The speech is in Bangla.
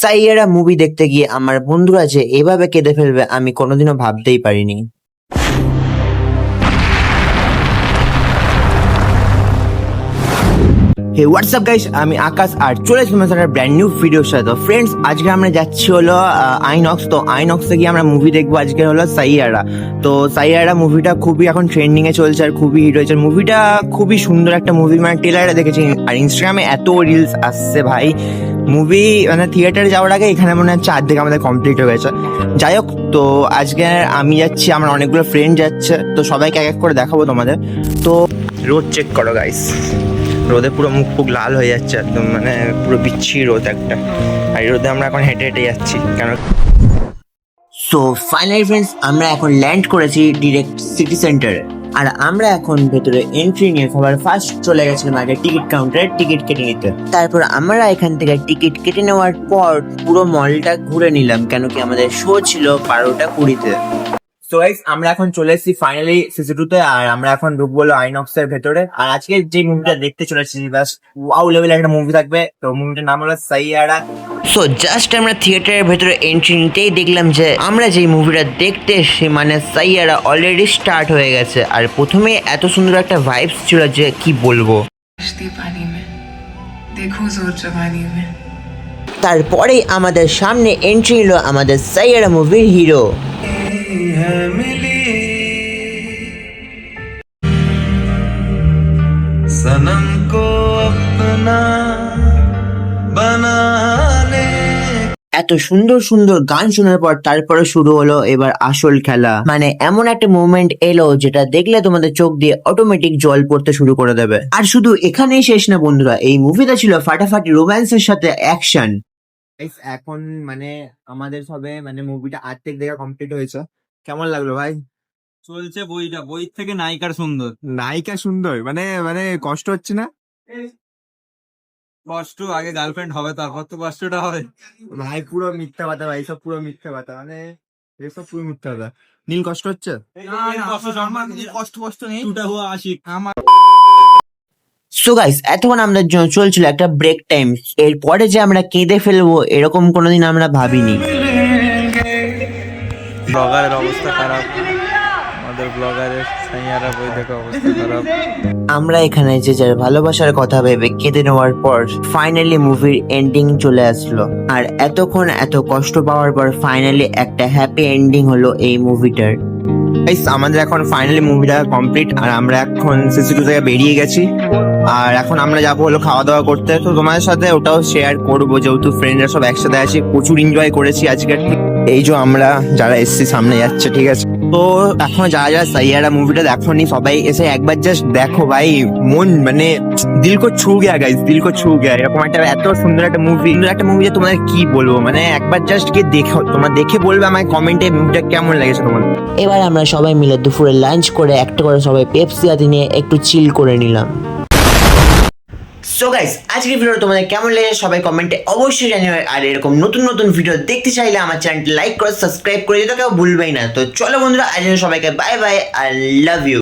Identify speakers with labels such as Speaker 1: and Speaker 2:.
Speaker 1: সাইয়ারা মুভি দেখতে গিয়ে আমার বন্ধুরা যে এভাবে কেঁদে ফেলবে আমি কোনোদিনও ভাবতেই পারিনি। হে হোয়াটসঅ্যাপ গাইস আমি আকাশ আর চলে এসেছি একটা ব্র্যান্ড নিউ ভিডিওর সাথে। তো ফ্রেন্ডস আজকে আমরা যাচ্ছি হলো আইনক্স তো আইনক্সে গিয়ে আমরা মুভি দেখব আজকে হলো সাইয়ারা তো সাইয়ারা মুভিটা খুবই এখন ট্রেন্ডিং এ চলছে আর খুবই হিট হয়েছে। মুভিটা খুবই সুন্দর একটা মুভি মানে ট্রেলারে দেখেছি। আর ইনস্টাগ্রামে এত রিলস আসছে ভাই। মুভি মানে থিয়েটারে যাওয়ার আগে এখানে মনে হচ্ছে আর্ধেক আমাদের কমপ্লিট হয়ে গেছে। যাই হোক, তো আজকে আমি যাচ্ছি, আমার অনেকগুলো ফ্রেন্ড যাচ্ছে। তো সবাইকে এক এক করে দেখাবো তোমাদের। তো রোড চেক করো গাইস রোদে পুরো মুখ ফুক লাল হয়ে যাচ্ছে একদম মানে পুরো বিচ্ছি রোদ একটা। আর রোদে আমরা এখন হেঁটে হেঁটে যাচ্ছি, কেন সো ফাইনালি ফ্রেন্ডস আমরা এখন ল্যান্ড করেছি ডিরেক্ট সিটি সেন্টারে আর আমরা এখন ভেতরে এন্ট্রি নিয়ে সবার ফার্স্ট চলে গেছিলাম আগে টিকিট কাউন্টারে টিকিট কেটে নিতে। তারপর আমরা এখান থেকে টিকিট কেটে নেওয়ার পর পুরো মলটা ঘুরে নিলাম, কেন কি আমাদের শো ছিল বারোটা কুড়িতে। তো গাইস আমরা এখন চলে এসেছি ফাইনালি সিসি টু তে আর আমরা এখন ঢুকবো আইনক্স এর ভেতরে। আর আজকে যে মুভিটা দেখতে চলেছি জাস্ট ওয়াও লেভেল একটা মুভি থাকবে। তো মুভিটার নাম হলো সাইয়ারা সো জাস্ট আমরা থিয়েটারের ভেতরে এন্ট্রি নিতেই দেখলাম যে আমরা যেই মুভিটা দেখতে এসেছি মানে সাইয়ারা অলরেডি স্টার্ট হয়ে গেছে। আর প্রথমে এত সুন্দর একটা ভাইবস ছিল যে কি বলব?
Speaker 2: পানি দেখো
Speaker 1: তারপরেই আমাদের সামনে এন্ট্রি নিল আমাদের সাইয়ারা মুভির হিরো
Speaker 3: सनम को अपना बनाने
Speaker 1: এত সুন্দর সুন্দর গান শোনার পর তারপরে শুরু হলো এবার আসল খেলা মানে এমন একটা মুভমেন্ট এলো যেটা দেখলে তোমাদের চোখ দিয়ে অটোমেটিক জল পড়তে শুরু করে দেবে আর শুধু এখানেই শেষ না বন্ধুরা এই মুভিটা ছিল ফাটাফাটি রোম্যান্সের সাথে অ্যাকশন এখন মানে আমাদের সবে মানে মুভিটা আর্ধেক দেখা কমপ্লিট হয়েছে কেমন লাগল ভাই?
Speaker 4: চলছে বইটা বই থেকে নায়িকার সুন্দর।
Speaker 5: নায়িকা সুন্দর মানে মানে কষ্ট হচ্ছে না?
Speaker 4: কষ্ট আগে গার্লফ্রেন্ড হবে তারপর তো কষ্টটা হবে।
Speaker 5: ভাই পুরো মিথ্যা কথা ভাই সব পুরো মিথ্যা কথা মানে এসব পুরো মিথ্যা কথা। নীল কষ্ট হচ্ছে?
Speaker 4: কষ্ট কষ্ট নেই। দুটা আশিক। আমার
Speaker 1: সো গাইস এতক্ষণ আমাদের জন্য চলছিল একটা ব্রেক টাইম এরপরে যে আমরা কেঁদে ফেলব এরকম কোনোদিন আমরা ভাবিনি।
Speaker 4: ব্লগারের অবস্থা খারাপ। আমাদের ব্লগারের সাইয়ারা বই দেখে অবস্থা খারাপ।
Speaker 1: আমরা এখানে যে যার ভালোবাসার কথা ভেবে কেঁদে নেওয়ার পর ফাইনালি মুভির এন্ডিং চলে আসলো। আর এতক্ষণ এত কষ্ট পাওয়ার পর ফাইনালি একটা হ্যাপি এন্ডিং হলো এই মুভিটার আমাদের এখন ফাইনালি মুভিটা কমপ্লিট আর আমরা এখন সিসিটু থেকে বেরিয়ে গেছি। আর এখন আমরা যাব হলো খাওয়া দাওয়া করতে। তো তোমাদের সাথে ওটাও শেয়ার করব, যেহেতু ফ্রেন্ডরা সব একসাথে আছি, প্রচুর এনজয় করেছি আজকে। এই যে আমরা যারা এসছি, সামনে যাচ্ছে, ঠিক আছে? তো এখন যারা যারা সাইয়ারা মুভিটা দেখোনি, সবাই এসে একবার জাস্ট দেখো ভাই, মন মানে দিল কো ছু গেয়া গাইস দিল কো ছু গেয়া। এরকম একটা এত সুন্দর একটা মুভি সুন্দর একটা মুভি যে তোমাদের কি বলব? মানে একবার জাস্ট গিয়ে দেখো, তোমরা দেখে বলবে আমায় কমেন্টে মুভিটা কেমন লেগেছে তোমার। এবার আমরা সবাই মিলে দুপুরে লাঞ্চ করে, একটা করে সবাই পেপসি হাতে নিয়ে একটু চিল করে নিলাম। সো গাইস আজকের ভিডিও তোমাদের কেমন লেগেছে সবাই কমেন্টে অবশ্যই জানিও। আর এরকম নতুন নতুন ভিডিও দেখতে চাইলে আমার চ্যানেলটি লাইক করে সাবস্ক্রাইব করে দিতে কেউ ভুলবেই না। তো চলো বন্ধুরা আজকে সবাইকে bye bye I love you